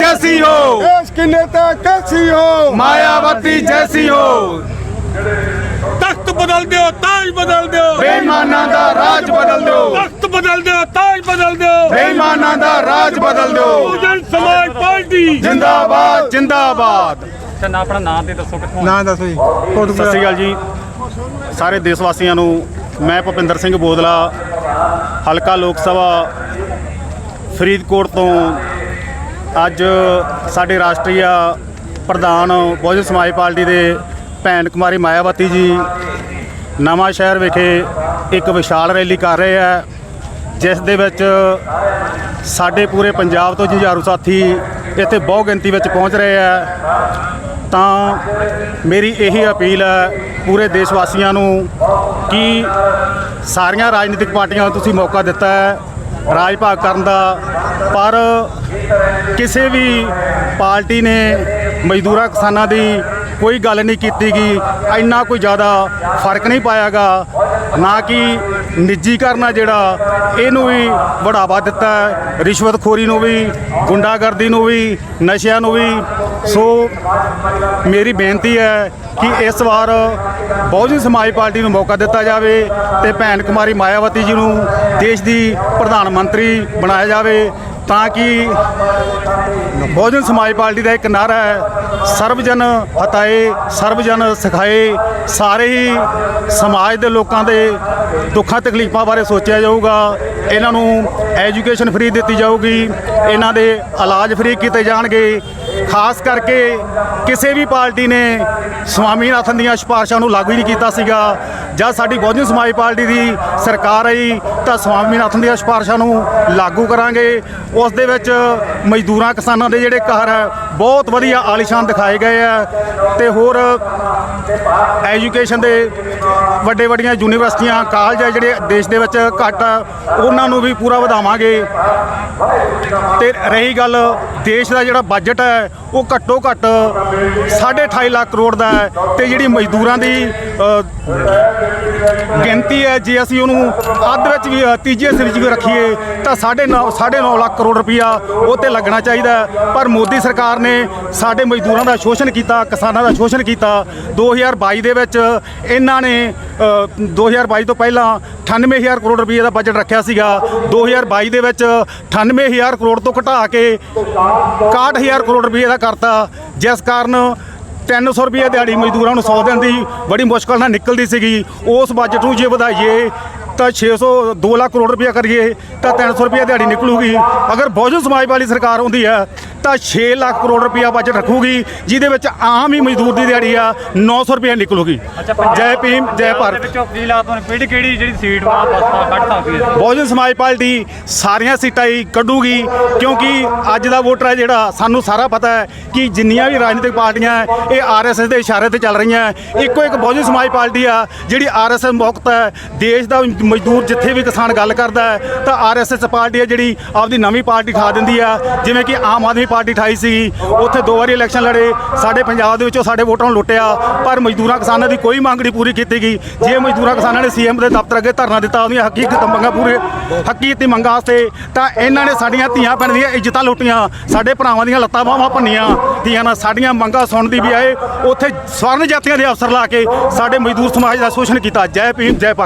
कैसी हो देश की नेता कैसी हो मायावती जैसी हो ਤਖਤ ਬਦਲ ਦਿਓ ਤਾਜ ਬਦਲ ਦਿਓ ਬੇਈਮਾਨਾਂ ਦਾ ਰਾਜ ਬਦਲ ਦਿਓ ਤਖਤ ਬਦਲ ਦਿਓ ਤਾਜ ਬਦਲ ਦਿਓ ਬੇਈਮਾਨਾਂ ਦਾ ਰਾਜ ਬਦਲ ਦਿਓ ਬਹੁਜਨ ਸਮਾਜ ਪਾਰਟੀ ਜਿੰਦਾਬਾਦ ਜਿੰਦਾਬਾਦ ਤੇ ਨਾ ਆਪਣਾ ਨਾਂ ਤੇ ਦੱਸੋ ਕਿੱਥੋਂ ਨਾਂ ਦੱਸੋ ਜੀ ਸਤਿ ਸ਼੍ਰੀ ਅਕਾਲ ਜੀ ਸਾਰੇ ਦੇਸ਼ ਵਾਸੀਆਂ ਨੂੰ ਮੈਂ ਭੁਪਿੰਦਰ ਸਿੰਘ ਬੋਦਲਾ ਹਲਕਾ ਲੋਕ ਸਭਾ ਫਰੀਦਕੋਟ ਤੋਂ ਅੱਜ ਸਾਡੇ ਰਾਸ਼ਟਰੀ ਪ੍ਰਧਾਨ ਬਹੁਜਨ ਸਮਾਜ ਪਾਰਟੀ ਦੇ ਭੈਣ ਕੁਮਾਰੀ ਮਾਇਆਵਤੀ ਜੀ ਨਵਾਂ ਸ਼ਹਿਰ ਵਿਖੇ ਇੱਕ ਵਿਸ਼ਾਲ ਰੈਲੀ ਕਰ ਰਹੇ ਹੈ, ਜਿਸ ਦੇ ਵਿੱਚ ਸਾਡੇ ਪੂਰੇ ਪੰਜਾਬ ਤੋਂ ਜੁਝਾਰੂ ਸਾਥੀ ਇੱਥੇ ਬਹੁ ਗਿਣਤੀ ਵਿੱਚ ਪਹੁੰਚ ਰਹੇ ਆ ਤਾਂ ਮੇਰੀ ਇਹੀ ਅਪੀਲ ਹੈ ਪੂਰੇ ਦੇਸ਼ ਵਾਸੀਆਂ ਨੂੰ ਕਿ ਸਾਰੀਆਂ ਰਾਜਨੀਤਿਕ ਪਾਰਟੀਆਂ ਨੂੰ ਤੁਸੀਂ ਮੌਕਾ ਦਿੱਤਾ ਹੈ, ਰਾਜ ਭਾਗ ਕਰਨ ਦਾ, ਪਰ ਕਿਸੇ ਵੀ ਪਾਰਟੀ ਨੇ ਮਜ਼ਦੂਰਾਂ ਕਿਸਾਨਾਂ ਦੀ ਕੋਈ ਗੱਲ ਨਹੀਂ ਕੀਤੀ ਗਈ ਇੰਨਾ ਕੋਈ ਜ਼ਿਆਦਾ ਫ਼ਰਕ ਨਹੀਂ ਪਾਇਆਗਾ ਨਾ ਕਿ ਨਿੱਜੀਕਰਨ ਆ ਜਿਹੜਾ, ਇਹਨੂੰ ਵੀ ਬੜਾਵਾ ਦਿੱਤਾ ਰਿਸ਼ਵਤਖੋਰੀ ਨੂੰ ਵੀ, ਗੁੰਡਾਗਰਦੀ ਨੂੰ ਵੀ, ਨਸ਼ਿਆਂ ਨੂੰ ਵੀ। ਸੋ ਮੇਰੀ ਬੇਨਤੀ ਹੈ ਕਿ ਇਸ ਵਾਰ ਬਹੁਜਨ ਸਮਾਜ ਪਾਰਟੀ ਨੂੰ ਮੌਕਾ ਦਿੱਤਾ ਜਾਵੇ ਤੇ ਭੈਣ ਕੁਮਾਰੀ ਮਾਇਆਵਤੀ ਜੀ ਨੂੰ ਦੇਸ਼ ਦੀ ਪ੍ਰਧਾਨ ਮੰਤਰੀ ਬਣਾਇਆ ਜਾਵੇ। ਤਾਂ ਕਿ ਬਹੁਜਨ ਸਮਾਜ ਪਾਰਟੀ ਦਾ ਇੱਕ ਨਾਰਾ ਹੈ ਸਰਬਜਨ ਹਟਾਏ ਸਰਬਜਨ ਸਿਖਾਏ, ਸਾਰੇ ਹੀ ਸਮਾਜ ਦੇ ਲੋਕਾਂ ਦੇ ਦੁੱਖਾਂ ਤਕਲੀਫਾਂ ਬਾਰੇ ਸੋਚਿਆ ਜਾਊਗਾ। ਇਹਨਾਂ ਨੂੰ ਐਜੂਕੇਸ਼ਨ ਫ੍ਰੀ ਦਿੱਤੀ ਜਾਊਗੀ। ਇਹਨਾਂ ਦੇ ਇਲਾਜ ਫ੍ਰੀ ਕੀਤੇ ਜਾਣਗੇ। ਖਾਸ ਕਰਕੇ ਕਿਸੇ ਵੀ ਪਾਰਟੀ ਨੇ ਸਵਾਮੀਨਾਥਨ ਦੀਆਂ ਸਿਫਾਰਸ਼ਾਂ ਨੂੰ ਲਾਗੂ ਹੀ ਨਹੀਂ ਕੀਤਾ ਸੀਗਾ। ਜਦ ਸਾਡੀ ਬਹੁਜਨ ਸਮਾਜ ਪਾਰਟੀ ਦੀ ਸਰਕਾਰ ਆਈ, ਤਾਂ ਸਵਾਮੀਨਾਥਨ ਦੀਆਂ ਸਿਫਾਰਸ਼ਾਂ ਨੂੰ ਲਾਗੂ ਕਰਾਂਗੇ। ਉਸ ਦੇ ਵਿੱਚ ਮਜ਼ਦੂਰਾਂ ਕਿਸਾਨਾਂ ਦੇ ਜਿਹੜੇ ਘਰ ਹੈ, ਬਹੁਤ ਵਧੀਆ ਆਲੀਸ਼ਾਨ ਦਿਖਾਏ ਗਏ ਆ ਤੇ ਹੋਰ ਐਜੂਕੇਸ਼ਨ ਦੇ ਵੱਡੇ ਵੱਡੀਆਂ ਯੂਨੀਵਰਸਿਟੀਆਂ, ਕਾਲਜ ਆ ਜਿਹੜੇ ਦੇਸ਼ ਦੇ ਵਿੱਚ ਘੱਟ ਆ, ਉਹਨਾਂ ਨੂੰ ਵੀ ਪੂਰਾ ਵਧਾਵਾਂਗੇ। ਤੇ ਰਹੀ ਗੱਲ, ਦੇਸ਼ ਦਾ ਜਿਹੜਾ ਬਜਟ ਹੈ, ਉਹ ਘੱਟੋ ਘੱਟ 28.5 ਲੱਖ ਕਰੋੜ ਦਾ ਹੈ। ਤੇ ਜਿਹੜੀ ਮਜ਼ਦੂਰਾਂ ਦੀ ਗਿਣਤੀ ਹੈ, ਜੇ ਅਸੀਂ ਉਹਨੂੰ ਅੱਧ ਵਿੱਚ ਵੀ ਤੀਜੇ ਹਿੱਸੇ ਵਿੱਚ ਵੀ ਰੱਖੀਏ, ਤਾਂ 9.5 9.5 ਲੱਖ ਕਰੋੜ ਰੁਪਈਆ ਉਹ ਤੇ ਲੱਗਣਾ ਚਾਹੀਦਾ ਪਰ ਮੋਦੀ ਸਰਕਾਰ ਨੇ ਸਾਡੇ ਮਜ਼ਦੂਰਾਂ ਦਾ ਸ਼ੋਸ਼ਣ ਕੀਤਾ, ਕਿਸਾਨਾਂ ਦਾ ਸ਼ੋਸ਼ਣ ਕੀਤਾ। 2022 ਦੇ ਵਿੱਚ ਇਹਨਾਂ ਨੇ 2022 ਤੋਂ ਪਹਿਲਾਂ 98000 ਕਰੋੜ ਰੁਪਏ ਦਾ ਬਜਟ ਰੱਖਿਆ ਸੀਗਾ। 2022 ਦੇ ਵਿੱਚ 98000 ਕਰੋੜ ਤੋਂ ਘਟਾ ਕੇ 61000 ਕਰੋੜ ਰੁਪਏ ਦਾ ਕਰਤਾ। ਜਿਸ ਕਾਰਨ 300 ਰੁਪਏ ਦਿਹਾੜੀ ਮਜ਼ਦੂਰਾਂ ਨੂੰ 100 ਦਿਨ ਦੀ ਬੜੀ ਮੁਸ਼ਕਲ ਨਾਲ ਨਿਕਲਦੀ ਸੀਗੀ। ਉਸ ਬਜਟ ਨੂੰ ਜੇ ਵਧਾਈਏ, ਤਾਂ 600 2 ਲੱਖ ਕਰੋੜ ਰੁਪਏ ਕਰੀਏ, ਤਾਂ 300 ਰੁਪਏ ਦਿਹਾੜੀ ਨਿਕਲੂਗੀ। ਅਗਰ ਬਹੁਜਨ ਸਮਾਜ ਵਾਲੀ ਸਰਕਾਰ ਹੁੰਦੀ ਹੈ ਤਾਂ 6 ਲੱਖ ਕਰੋੜ ਰੁਪਏ ਬਜਟ ਰੱਖੂਗੀ ਜਿਹਦੇ ਵਿੱਚ ਆਮ ਹੀ ਮਜ਼ਦੂਰ ਦੀ ਦਿਹਾੜੀ ਆ 900 ਰੁਪਏ ਨਿਕਲੂਗੀ। ਜੈ ਭੀਮ ਜੈ ਦੇ ਭਾਰਤ। ਵਿੱਚੋਂ ਕੀ ਲੱਗਦਾ ਤੁਹਾਨੂੰ ਕਿਹੜੀ ਕਿਹੜੀ ਜਿਹੜੀ ਸੀਟ ਵਾ ਕੱਢ ਸਕਦੀ ਹੈ? ਬਹੁਜਨ ਸਮਾਜ ਪਾਰਟੀ ਸਾਰੀਆਂ ਸੀਟਾਂ ਹੀ ਕੱਢੂਗੀ ਕਿਉਂਕਿ ਅੱਜ ਦਾ ਵੋਟਰ ਹੈ ਜਿਹੜਾ ਸਾਨੂੰ ਸਾਰਾ ਪਤਾ ਹੈ ਕਿ ਜਿੰਨੀਆਂ ਵੀ ਰਾਜਨੀਤਿਕ ਪਾਰਟੀਆਂ ਇਹ ਆਰਐਸਐਸ ਦੇ ਇਸ਼ਾਰੇ ਤੇ ਚੱਲ ਰਹੀਆਂ। ਇੱਕੋ ਇੱਕ ਬਹੁਜਨ ਸਮਾਜ ਪਾਰਟੀ ਆ ਜਿਹੜੀ ਆਰਐਸਐਸ ਮੁਕਤ ਹੈ ਦੇਸ਼ ਦਾ ਮਜ਼ਦੂਰ ਜਿੱਥੇ ਵੀ ਕਿਸਾਨ ਗੱਲ ਕਰਦਾ ਹੈ ਤਾਂ ਆਰਐਸਐਸ ਪਾਰਟੀ ਹੈ ਜਿਹੜੀ ਆਪਦੀ ਨਵੀਂ ਪਾਰਟੀ ਠਾ ਦਿੰਦੀ ਆ ਜਿਵੇਂ ਕਿ ਆਮ ਆਦਮੀ ਪਾਰਟੀ ਠਾਈ ਸੀਗੀ, ਉੱਥੇ ਦੋ ਵਾਰੀ ਇਲੈਕਸ਼ਨ ਲੜੇ, ਸਾਡੇ ਪੰਜਾਬ ਦੇ ਵਿੱਚੋਂ ਸਾਡੇ ਵੋਟਰਾਂ ਨੂੰ ਲੁੱਟਿਆ, ਪਰ ਮਜ਼ਦੂਰਾਂ ਕਿਸਾਨਾਂ ਦੀ ਕੋਈ ਮੰਗ ਨਹੀਂ ਪੂਰੀ ਕੀਤੀ ਗਈ। ਜੇ ਮਜ਼ਦੂਰਾਂ ਕਿਸਾਨਾਂ ਨੇ ਸੀਐਮ ਦੇ ਦਫ਼ਤਰ ਅੱਗੇ ਧਰਨਾ ਦਿੱਤਾ, ਉਹਦੀਆਂ ਹਕੀਕਤ ਮੰਗਾਂ ਪੂਰੇ, ਹਕੀਕਤੀ ਮੰਗਾਂ ਵਾਸਤੇ, ਤਾਂ ਇਹਨਾਂ ਨੇ ਸਾਡੀਆਂ ਧੀਆਂ ਭੈਣਾਂ ਦੀਆਂ ਇੱਜ਼ਤਾਂ ਲੁੱਟੀਆਂ, ਸਾਡੇ ਭਰਾਵਾਂ ਦੀਆਂ ਲੱਤਾਂ ਬਾਹਾਂ ਭੰਨੀਆਂ, ਧੀਆਂ ਨਾਲ ਸਾਡੀਆਂ ਮੰਗਾਂ ਸੁਣਦੀ ਵੀ ਆਏ ਉੱਥੇ ਸਵਰਨ ਜਾਤੀਆਂ ਦੇ ਅਫਸਰ ਲਾ ਕੇ ਸਾਡੇ ਮਜ਼ਦੂਰ ਸਮਾਜ ਦਾ ਸ਼ੋਸ਼ਣ ਕੀਤਾ। ਜੈ ਭੀਮ, ਜੈ ਭਾਰਤ।